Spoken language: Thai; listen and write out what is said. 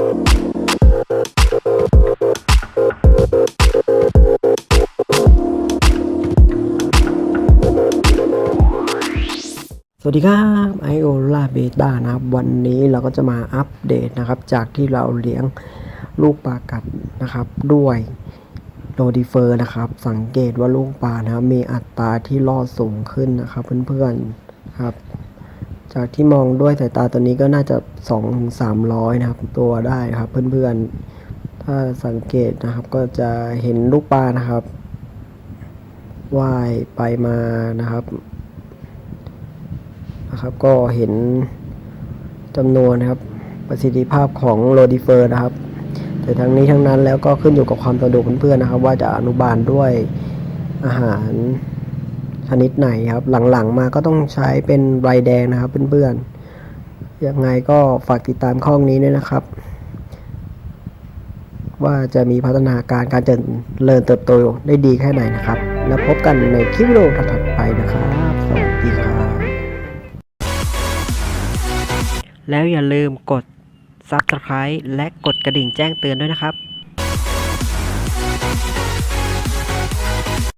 สวัสดีครับไอโอลาเบต้านะครับ วันนี้เราก็จะมาอัปเดตนะครับ จากที่เราเลี้ยงลูกปลากัดนะครับ ด้วยโลดิเฟอร์นะครับ สังเกตว่าลูกปลานะครับมีอัตราที่ลอดสูงขึ้นนะครับเพื่อนๆครับ จากที่มองด้วยสายตาตัวนี้ก็น่าจะ2ถึง300นะครับ ตัวได้ครับเพื่อนๆ ถ้าสังเกตนะครับก็จะเห็นลูกปลานะครับว่ายไปมานะครับนะครับ ก็เห็นจำนวนนะครับ ประสิทธิภาพของโรดิเฟอร์นะครับ แต่ทั้งนี้ทั้งนั้นแล้วก็ขึ้นอยู่กับความสะดวกเพื่อนๆนะครับ ว่าจะอนุบาลด้วยอาหาร ชนิดไหนครับ หลังๆมาก็ต้องใช้เป็นไรแดงนะครับเพื่อนๆยังไงก็ฝากติดตามข้องนี้ด้วยนะครับ ว่าจะมีพัฒนาการการเจริญเติบโตได้ดีแค่ไหนนะครับ แล้วพบกันในคลิปวิดีโอถัดไปนะครับสวัสดีครับแล้วอย่าลืมกด Subscribe และกดกระดิ่งแจ้งเตือนด้วยนะครับ